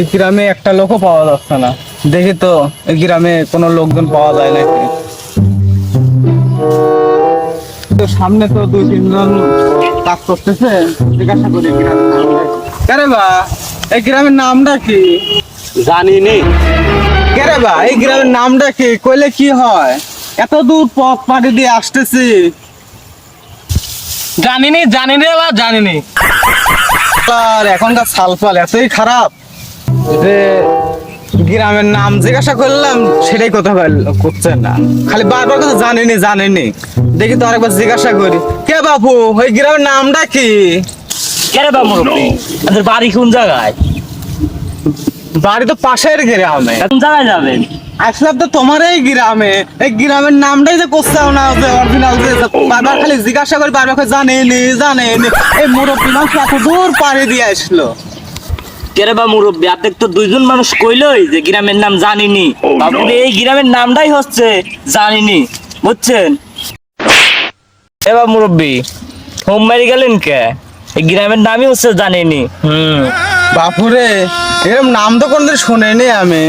এই গ্রামে একটা লোকও পাওয়া যাচ্ছে না। দেখি তো এই গ্রামে কোনো লোকজন পাওয়া যায় নাকি? তো সামনে তো দুই তিনজন কাজ করতেছে জিজ্ঞাসা করি গ্রামের নামটা কি। কে রে বা এই গ্রামের নামটা কি? জানি নি কে রে বা এই গ্রামের নামটা কি? কইলে কি হয়? এত দূর পথ পাড়ি দিয়ে আসতেছি। জানিনি জানি রে বা জানিনি। আর এখনকার সালফাল এতই খারাপ। যে গ্রামের নাম জিজ্ঞাসা করলাম সেটাই কথা করছে না। খালি বারবার কথা জানেনি জানেনি। দেখি তো আরেকবার জিজ্ঞাসা করি কে বাবু ওই গ্রামের নামটা কি? কেরে আমাদের বাড়ি কোন জায়গায়? বাড়ি তো পাশের গ্রামে। কোন জায়গায় যাবেন? আসলাম তো তোমার এই গ্রামে। এই গ্রামের নামটাই যে করছাও না যে অরিজিনাল যে বারবার খালি জিজ্ঞাসা করি বারবার জানেনি জানেনি। এই মুরব্বী মানুষ এত দূর পাড়ি দিয়ে আসলো? কেরে বা মুরব্বী আপনি তো দুইজন মানুষ কইলই যে গ্রামের নাম জানিনি। বাবুরে এই গ্রামের নামটাই হচ্ছে জানিনি বুঝছেন? এবার মুরব্বী হোম মারি গেলেন কে? এই গ্রামের নামই হচ্ছে জানিনি। হুম। বাপুরে এরকম নাম তো কোনদিন শুনিনি আমি।